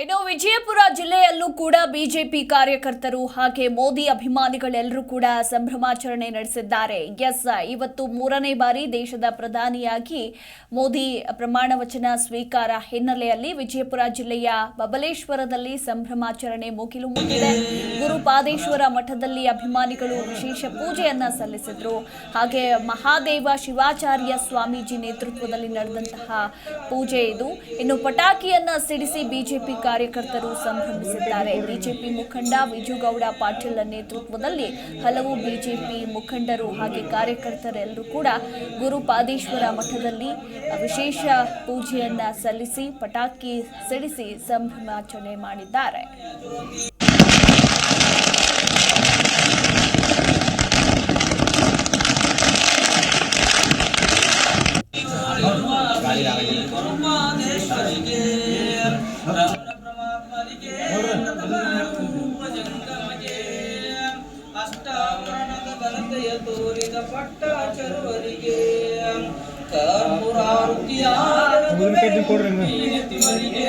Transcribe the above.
ಇನ್ನು ವಿಜಯಪುರ ಜಿಲ್ಲೆಯಲ್ಲೂ ಕೂಡ ಬಿಜೆಪಿ ಕಾರ್ಯಕರ್ತರು ಹಾಗೆ ಮೋದಿ ಅಭಿಮಾನಿಗಳೆಲ್ಲರೂ ಕೂಡ ಸಂಭ್ರಮಾಚರಣೆ ನಡೆಸಿದ್ದಾರೆ. ಎಸ್, ಇವತ್ತು ಮೂರನೇ ಬಾರಿ ದೇಶದ ಪ್ರಧಾನಿಯಾಗಿ ಮೋದಿ ಪ್ರಮಾಣ ವಚನ ಸ್ವೀಕಾರ ಹಿನ್ನೆಲೆಯಲ್ಲಿ ವಿಜಯಪುರ ಜಿಲ್ಲೆಯ ಬಬಲೇಶ್ವರದಲ್ಲಿ ಸಂಭ್ರಮಾಚರಣೆ ಮುಗಿಲು ಮುಟ್ಟಿದೆ. ಗುರುಪಾದೇಶ್ವರ ಮಠದಲ್ಲಿ ಅಭಿಮಾನಿಗಳು ವಿಶೇಷ ಪೂಜೆಯನ್ನ ಸಲ್ಲಿಸಿದ್ರು. ಹಾಗೆ ಮಹಾದೇವ ಶಿವಾಚಾರ್ಯ ಸ್ವಾಮೀಜಿ ನೇತೃತ್ವದಲ್ಲಿ ನಡೆದಂತಹ ಪೂಜೆ ಇದು. ಇನ್ನು ಪಟಾಕಿಯನ್ನ ಸಿಡಿಸಿ ಬಿಜೆಪಿ ಕಾರ್ಯಕರ್ತರು ಸಂಭ್ರಮಿಸಿದ್ದಾರೆ. ಬಿಜೆಪಿ ಮುಖಂಡ ವಿಜುಗೌಡ ಪಾಟೀಲ್ ನೇತೃತ್ವದಲ್ಲಿ ಹಲವು ಬಿಜೆಪಿ ಮುಖಂಡರು ಹಾಗೆ ಕಾರ್ಯಕರ್ತರೆಲ್ಲರೂ ಕೂಡ ಗುರುಪಾದೇಶ್ವರ ಮಠದಲ್ಲಿ ವಿಶೇಷ ಪೂಜೆಯನ್ನ ಸಲ್ಲಿಸಿ ಪಟಾಕಿ ಸಿಡಿಸಿ ಸಂಭ್ರಮಾಚರಣೆ ಮಾಡಿದ್ದಾರೆ. ತೋರಿದ ಪಟ್ಟಾಚರುವರಿಗೆ ಕರ್ಪೂರಾರುತಿಯ ತಿವರಿಗೆ